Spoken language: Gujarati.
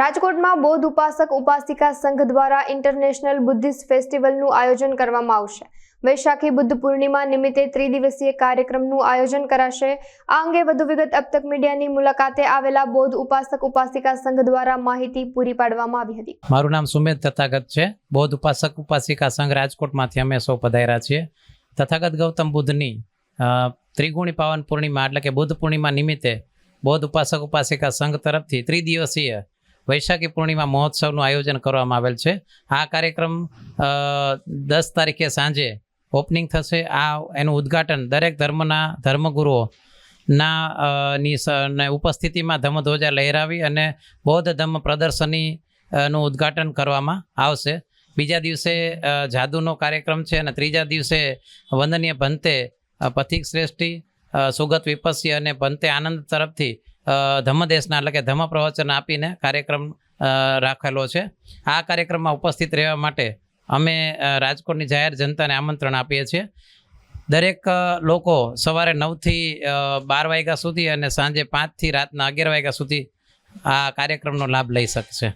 રાજકોટમાં બૌદ્ધ ઉપાસક ઉપાસિકા સંઘ દ્વારા ઇન્ટરનેશનલ બુદ્ધિસ્ટ ફેસ્ટિવલનું આયોજન કરવામાં આવશે. વૈશાખી બુદ્ધ પૂર્ણિમા નિમિત્તે ત્રિદિવસીય કાર્યક્રમનું આયોજન કરાશે. આ અંગે વધુ વિગત અબ તક મીડિયાની મુલાકાતે આવેલા બૌદ્ધ ઉપાસક ઉપાસિકા સંઘ દ્વારા માહિતી પૂરી પાડવામાં આવી હતી. મારું નામ સુમેદ તથાગત છે. બૌદ્ધ ઉપાસક ઉપાસિકા સંઘ રાજકોટમાંથી અમે સૌ પધાર્યા છીએ. તથાગત ગૌતમ બુદ્ધની ત્રિગુણી પાવન પૂર્ણિમા એટલે કે બુદ્ધ પૂર્ણિમા નિમિત્તે બૌદ્ધ ઉપાસક ઉપાસિકા સંઘ તરફથી ત્રિદિવસીય વૈશાખી પૂર્ણિમા મહોત્સવનું આયોજન કરવામાં આવેલ છે. આ કાર્યક્રમ દસ તારીખે સાંજે ઓપનિંગ થશે. આ એનું ઉદ્ઘાટન દરેક ધર્મના ધર્મગુરુઓ ના ની ઉપસ્થિતિમાં ધમ્મધ્વજા લહેરાવી અને બૌદ્ધ ધમ્મ પ્રદર્શની નું ઉદ્ઘાટન કરવામાં આવશે. બીજા દિવસે જાદુનો કાર્યક્રમ છે અને ત્રીજા દિવસે વંદનીય ભંતે પથિક શ્રેષ્ઠી સુગત વિપસ્ય અને ભંતે આનંદ તરફથી ધમ્મદેશના એટલે કે ધમ્મ પ્રવચન આપીને કાર્યક્રમ રાખેલો છે. આ કાર્યક્રમમાં ઉપસ્થિત રહેવા માટે અમે રાજકોટની જાહેર જનતાને આમંત્રણ આપીએ છીએ. દરેક લોકો સવારે નવથી બાર વાગ્યા સુધી અને સાંજે પાંચથી રાતના અગિયાર વાગ્યા સુધી આ કાર્યક્રમનો લાભ લઈ શકશે.